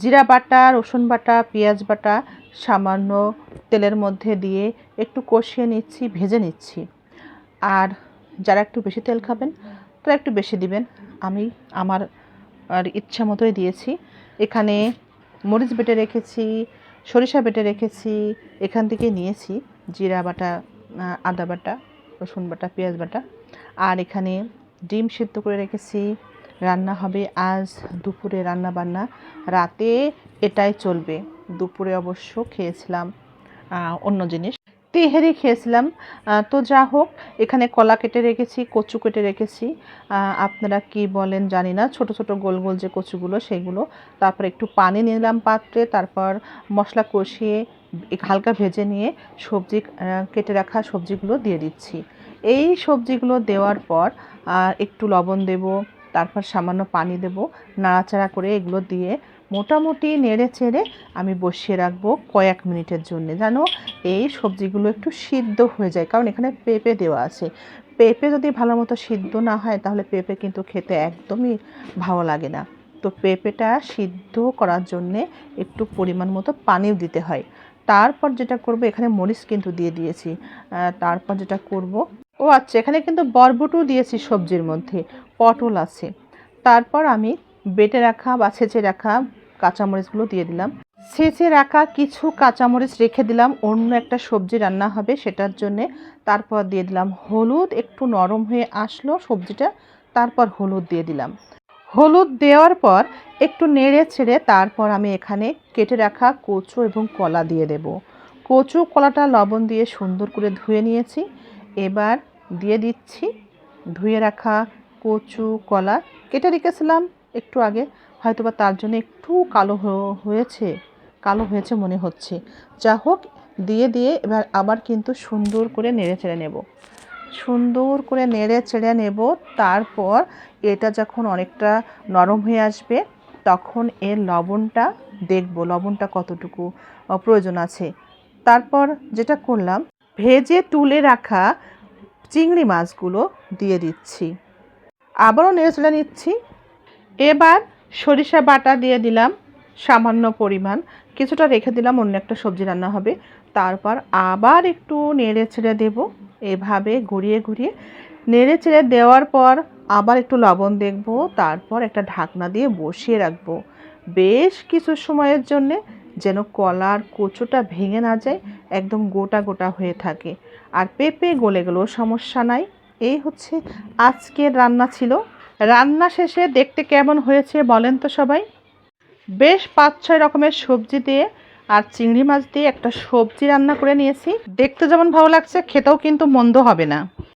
জিরা বাটা, রসুন বাটা, পেঁয়াজ বাটা সামান্য তেলের মধ্যে দিয়ে একটু কষিয়ে নিচ্ছি, ভেজে নিচ্ছি। আর যারা একটু বেশি তেল খাবেন, তারা একটু বেশি দিবেন। আমি আমার, আর ইচ্ছা মতোই দিয়েছি। এখানে মরিচ বেটে রেখেছি, সরিষা বেটে রেখেছি, এখান থেকে নিয়েছি জিরা বাটা, আদা বাটা, রসুন বাটা, পেঁয়াজ বাটা। আর এখানে ডিম সিদ্ধ করে রেখেছি রান্না হবে আজ দুপুরে রান্না বান্না রাতে এটাই চলবে। দুপুরে অবশ্য খেয়েছিলাম অন্য জিনিস। তেহেরি খেয়েছিলাম। তো যা হোক, এখানে কলা কেটে রেখেছি, কচু কেটে রেখেছি। আপনারা কি বলেন জানি না। ছোট ছোট গোল গোল যে কচুগুলো, সেগুলো তারপর একটু পানি নিলাম পাত্রে, তারপর মশলা কষিয়ে হালকা ভেজে নিয়ে সবজি কেটে রাখা সবজিগুলো দিয়ে দিচ্ছি। এই সবজিগুলো দেওয়ার পর একটু লবণ দেব তারপর সামান্য পানি দেব, নাড়াচাড়া করে এগুলো দিয়ে মোটামুটি নেড়ে চেড়ে আমি বসিয়ে রাখব কয়েক মিনিটের জন্য। যেন এই সবজিগুলো একটু সিদ্ধ হয়ে যায়, কারণ এখানে পেঁপে দেওয়া আছে। পেঁপে যদি ভালো মতো সিদ্ধ না হয়, তাহলে পেঁপে কিন্তু খেতে একদমই ভালো লাগে না। তো পেঁপেটা সিদ্ধ করার জন্যে একটু পরিমাণ মতো পানিও দিতে হয়। তারপর যেটা করব, এখানে মরিচ কিন্তু দিয়ে দিয়েছি। তারপর যেটা করব, ও আচ্ছা এখানে কিন্তু বরবটও দিয়েছি সবজির মধ্যে, পটল আছে। তারপর আমি বেটে রাখা বা ছেঁচে রাখা কাঁচামরিচগুলো দিয়ে দিলাম। ছেঁচে রাখা কিছু কাঁচামরিচ রেখে দিলাম, অন্য একটা সবজি রান্না হবে সেটার জন্যে। তারপর দিয়ে দিলাম হলুদ, একটু নরম হয়ে আসলো সবজিটা, তারপর হলুদ দিয়ে দিলাম। হলুদ দেওয়ার পর একটু নেড়ে ছেড়ে তারপর আমি এখানে কেটে রাখা কচু এবং কলা দিয়ে দেব। কচু, কলাটা লবণ দিয়ে সুন্দর করে ধুয়ে নিয়েছি। এবার দিয়ে দিচ্ছি ধুয়ে রাখা কচু, কলা। কেটে রেখেছিলাম একটু আগে, হয়তোবা তার জন্য একটু কালো হয়েছে কালো হয়েছে মনে হচ্ছে। যা হোক, দিয়ে দিয়ে এবার আবার কিন্তু সুন্দর করে নেড়ে চেড়ে নেব। সুন্দর করে নেড়ে চেড়ে নেব, তারপর এটা যখন অনেকটা নরম হয়ে আসবে তখন এর লবণটা দেখব, লবণটা কতটুকু প্রয়োজন আছে। তারপর যেটা করলাম, ভেজে তুলে রাখা চিংড়ি মাছগুলো দিয়ে দিচ্ছি। আবারও নেড়ে নিচ্ছি। এবার সরিষা বাটা দিয়ে দিলাম সামান্য পরিমাণ। কিছুটা রেখে দিলাম, অন্য একটা সবজি রান্না হবে। তারপর আবার একটু নেড়ে ছেড়ে দেবো। এভাবে ঘুরিয়ে ঘুরিয়ে নেড়ে ছেড়ে দেওয়ার পর আবার একটু লবণ দেখব, তারপর একটা ঢাকনা দিয়ে বসিয়ে রাখব। বেশ কিছু সময়ের জন্যে যেন কলার কচুটা ভেঙে না যায়, একদম গোটা গোটা হয়ে থাকে। আর পেঁপে গলে গেলেও সমস্যা নাই। এই হচ্ছে আজকের রান্না ছিল। রান্না শেষে দেখতে কেমন হয়েছে বলেন তো সবাই? বেশ পাঁচ ছয় রকমের সবজি দিয়ে আর চিংড়ি মাছ দিয়ে একটা সবজি রান্না করে নিয়েছি। দেখতে যেমন ভালো লাগছে, খেতেও কিন্তু মন্দ হবে না।